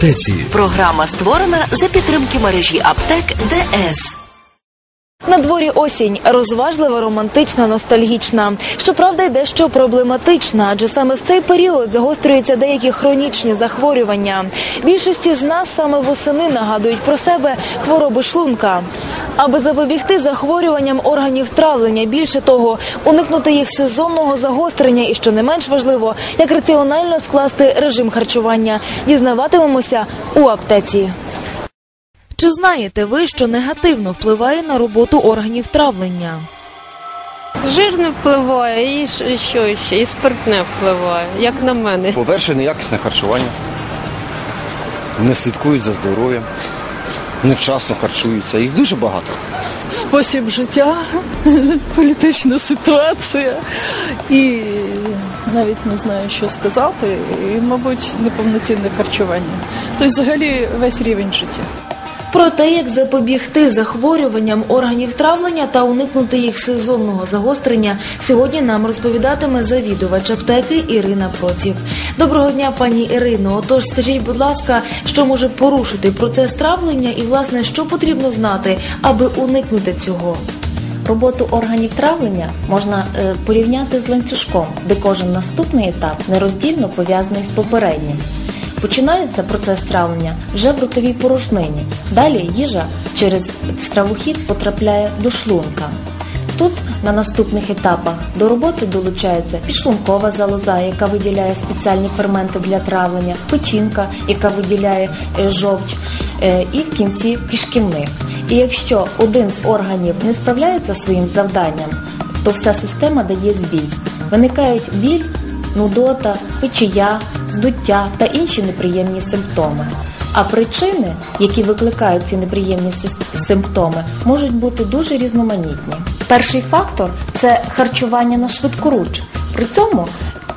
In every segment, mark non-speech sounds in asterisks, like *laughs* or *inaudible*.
аптеці. Програма створена за підтримки мережі аптек ДС. На дворі осінь розважлива, романтична, ностальгічна. Щоправда, й дещо проблематична, адже саме в цей період загострюються деякі хронічні захворювання. Більшості з нас саме восени нагадують про себе хвороби шлунка. Аби запобігти захворюванням органів травлення, більше того, уникнути їх сезонного загострення, і що не менш важливо, як раціонально скласти режим харчування, дізнаватимемося у аптеці. Чи знаєте ви, що негативно впливає на роботу органів травлення? Жир не впливає, і і що ще, і спиртне впливає, як на мене. По-перше, неякісне харчування. Не слідкують за здоров'ям, невчасно харчуються. Їх дуже багато. спосіб життя, *laughs* політична ситуація і навіть не знаю, що сказати, і, мабуть, неповноцінне харчування. Тобто, взагалі, весь рівень життя. Про те, як запобігти захворюванням органів травлення та уникнути їх сезонного загострення, сьогодні нам розповідатиме завідувач аптеки Ірина Проців. Доброго дня, пані Ірино. Отож, скажіть, будь ласка, що може порушити процес травлення і, власне, що потрібно знати, аби уникнути цього? Роботу органів травлення можна е, порівняти з ланцюжком, де кожен наступний етап нероздільно пов'язаний з попереднім. Починається процес травлення вже в ротовій порожнині. Далі їжа через стравохід потрапляє до шлунка. Тут на наступних етапах до роботи долучається підшлункова залоза, яка виділяє спеціальні ферменти для травлення, печінка, яка виділяє е, жовч, е, і в кінці кишківник. І якщо один з органів не справляється своїм завданням, то вся система дає збій. Виникають біль, нудота, печія, здуття та інші неприємні симптоми. А причини, які викликають ці неприємні симптоми, можуть бути дуже різноманітні. Перший фактор це харчування на швидкоруч. При цьому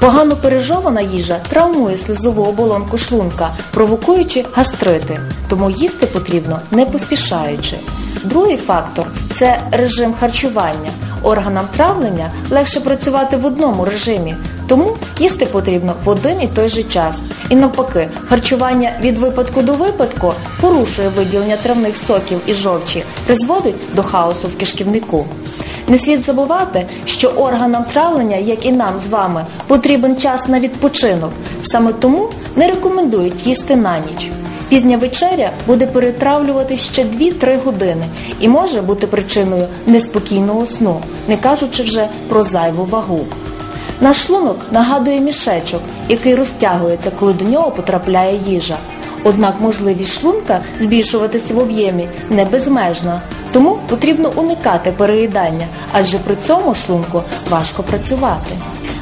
погано пережована їжа травмує слизову оболонку шлунка, провокуючи гастрити, тому їсти потрібно не поспішаючи. Другий фактор це режим харчування. Органам травлення легше працювати в одному режимі, тому їсти потрібно в один і той же час. І навпаки, харчування від випадку до випадку порушує виділення травних соків і жовчі, призводить до хаосу в кишківнику. Не слід забувати, що органам травлення, як і нам з вами, потрібен час на відпочинок. Саме тому не рекомендують їсти на ніч. Пізня вечеря буде перетравлювати ще 2-3 години і може бути причиною неспокійного сну, не кажучи вже про зайву вагу. Наш шлунок нагадує мішечок, який розтягується, коли до нього потрапляє їжа. Однак можливість шлунка збільшуватися в об'ємі не безмежна, тому потрібно уникати переїдання, адже при цьому шлунку важко працювати.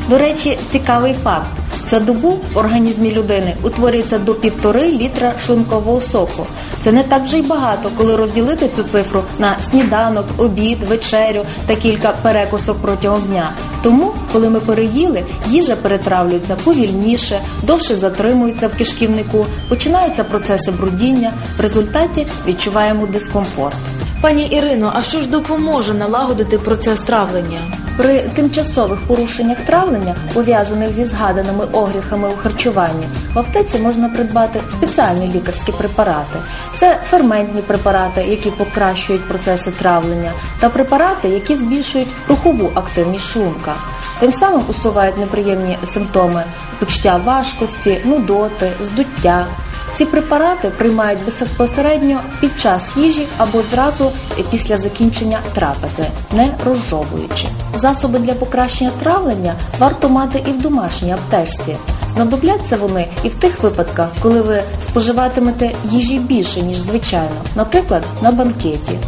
До речі, цікавий факт. За добу в організмі людини утворюється до півтори літра шлункового соку. Це не так вже й багато, коли розділити цю цифру на сніданок, обід, вечерю та кілька перекусок протягом дня. Тому, коли ми переїли, їжа перетравлюється повільніше, довше затримується в кишківнику, починаються процеси брудіння. В результаті відчуваємо дискомфорт. Пані Ірино, а що ж допоможе налагодити процес травлення? При тимчасових порушеннях травлення, пов'язаних зі згаданими огріхами у харчуванні, в аптеці можна придбати спеціальні лікарські препарати. Це ферментні препарати, які покращують процеси травлення, та препарати, які збільшують рухову активність шлунка. Тим самим усувають неприємні симптоми почуття важкості, нудоти, здуття. Ці препарати приймають безпосередньо під час їжі або зразу після закінчення трапези, не розжовуючи. Засоби для покращення травлення варто мати і в домашній аптечці. Знадобляться вони і в тих випадках, коли ви споживатимете їжі більше, ніж звичайно, наприклад, на банкеті.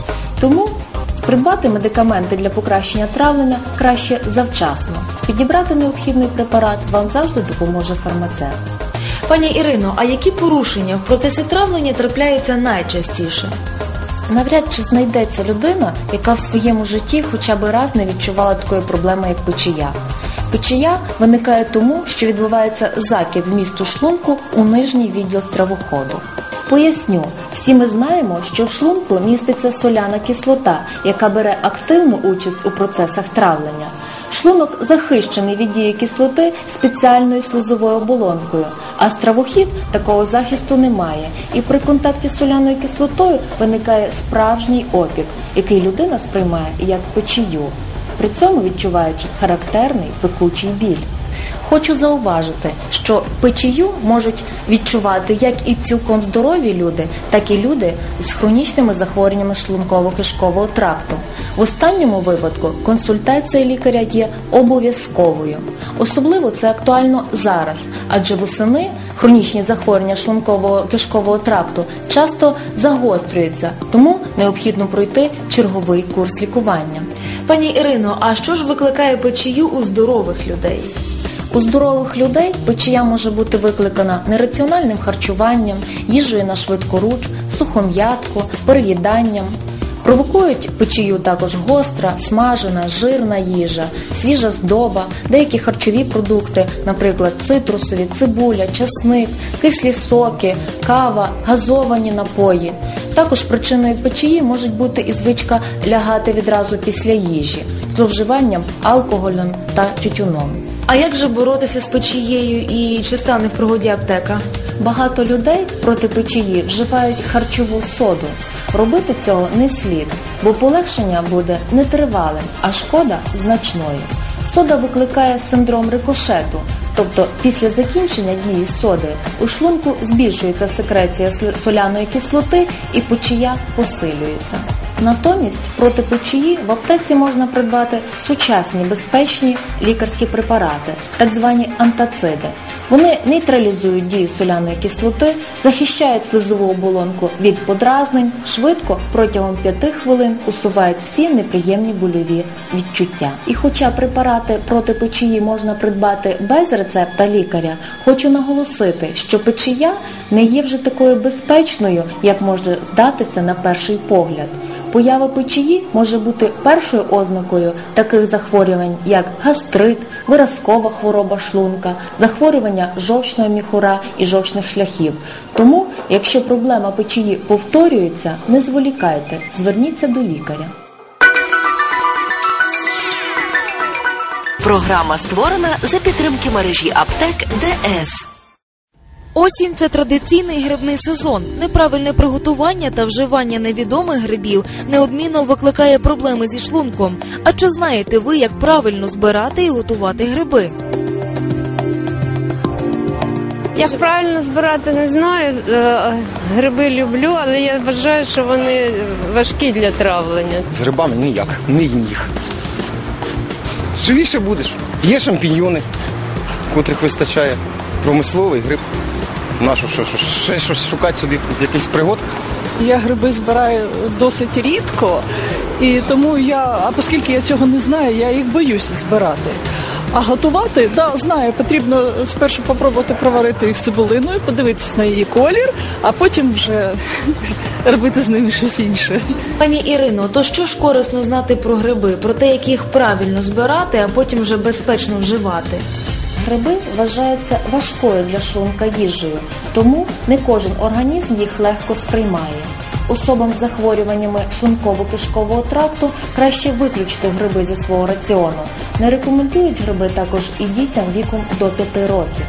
Тому придбати медикаменти для покращення травлення краще завчасно. Підібрати необхідний препарат вам завжди допоможе фармацевт. Пані Ірино, а які порушення в процесі травлення трапляються найчастіше? Навряд чи знайдеться людина, яка в своєму житті хоча б раз не відчувала такої проблеми, як печія. Печія виникає тому, що відбувається закид вмісту шлунку у нижній відділ стравоходу. Поясню, всі ми знаємо, що в шлунку міститься соляна кислота, яка бере активну участь у процесах травлення. Шлунок захищений від дії кислоти спеціальною слизовою оболонкою, а стравохід такого захисту немає. І при контакті з соляною кислотою виникає справжній опік, який людина сприймає як печію, при цьому відчуваючи характерний пекучий біль. Хочу зауважити, що печію можуть відчувати як і цілком здорові люди, так і люди з хронічними захворюваннями шлунково-кишкового тракту. В останньому випадку консультація лікаря є обов'язковою. Особливо це актуально зараз, адже восени хронічні захворювання шлунково-кишкового тракту часто загострюються, тому необхідно пройти черговий курс лікування. Пані Ірино, а що ж викликає печію у здорових людей? У здорових людей печія може бути викликана нераціональним харчуванням, їжею на швидкоруч, сухом'ятку, переїданням. Провокують печію також гостра, смажена, жирна їжа, свіжа здоба, деякі харчові продукти, наприклад, цитрусові, цибуля, часник, кислі соки, кава, газовані напої. Також причиною печії можуть бути і звичка лягати відразу після їжі, зловживанням алкоголем та тютюном. А як же боротися з печією і чи стане в пригоді аптека? Багато людей проти печії вживають харчову соду. Робити цього не слід, бо полегшення буде нетривалим, а шкода значною. Сода викликає синдром рикошету, тобто після закінчення дії соди у шлунку збільшується секреція соляної кислоти і печія посилюється. Натомість проти печії в аптеці можна придбати сучасні безпечні лікарські препарати, так звані антациди. Вони нейтралізують дію соляної кислоти, захищають слизову оболонку від подразнень, швидко протягом 5 хвилин усувають всі неприємні больові відчуття. І хоча препарати проти печії можна придбати без рецепта лікаря, хочу наголосити, що печія не є вже такою безпечною, як може здатися на перший погляд. Поява печії може бути першою ознакою таких захворювань, як гастрит, виразкова хвороба шлунка, захворювання жовчного міхура і жовчних шляхів. Тому, якщо проблема печії повторюється, не зволікайте, зверніться до лікаря. Програма створена за підтримки мережі аптек ДС. Осінь це традиційний грибний сезон. Неправильне приготування та вживання невідомих грибів неодмінно викликає проблеми зі шлунком. А чи знаєте ви, як правильно збирати і готувати гриби? Як правильно збирати, не знаю. Е, Гриби люблю, але я вважаю, що вони важкі для травлення. З грибами ніяк, не їх. Живіше будеш. Є шампіньйони, котрих вистачає. Промисловий гриб. Нашу що, що, ще щось шукати собі, якийсь пригод. Я гриби збираю досить рідко, і тому я, а оскільки я цього не знаю, я їх боюся збирати. А готувати, да, знаю, потрібно спершу попробувати проварити їх з цибулиною, подивитися на її колір, а потім вже *laughs* робити з ними щось інше. Пані Ірино, то що ж корисно знати про гриби, про те, як їх правильно збирати, а потім вже безпечно вживати? Гриби вважаються важкою для шлунка їжею, тому не кожен організм їх легко сприймає. Особам з захворюваннями шлунково-кишкового тракту краще виключити гриби зі свого раціону. Не рекомендують гриби також і дітям віком до 5 років.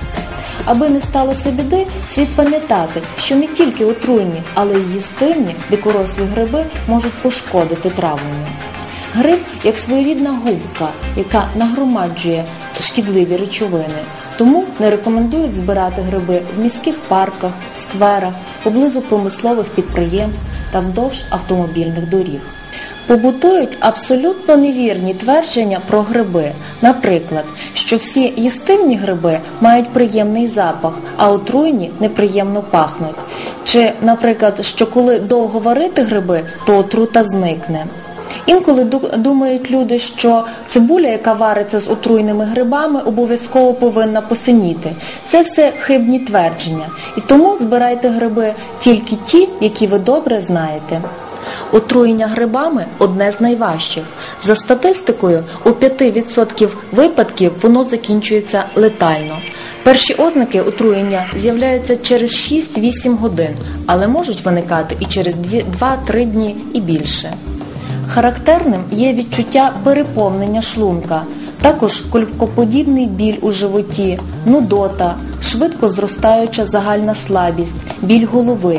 Аби не сталося біди, слід пам'ятати, що не тільки отруйні, але й їстивні дикорослі гриби можуть пошкодити травлення. Гриб як своєрідна губка, яка нагромаджує шкідливі речовини. Тому не рекомендують збирати гриби в міських парках, скверах, поблизу промислових підприємств та вздовж автомобільних доріг. Побутують абсолютно невірні твердження про гриби. Наприклад, що всі їстивні гриби мають приємний запах, а отруйні неприємно пахнуть. Чи, наприклад, що коли довго варити гриби, то отрута зникне. Інколи думають люди, що цибуля, яка вариться з отруйними грибами, обов'язково повинна посиніти. Це все хибні твердження. І тому збирайте гриби тільки ті, які ви добре знаєте. Отруєння грибами одне з найважчих. За статистикою, у 5% випадків воно закінчується летально. Перші ознаки отруєння з'являються через 6-8 годин, але можуть виникати і через 2-3 дні і більше. Характерним є відчуття переповнення шлунка, Також кулькоподібний біль у животі, нудота, швидко зростаюча загальна слабість, біль голови.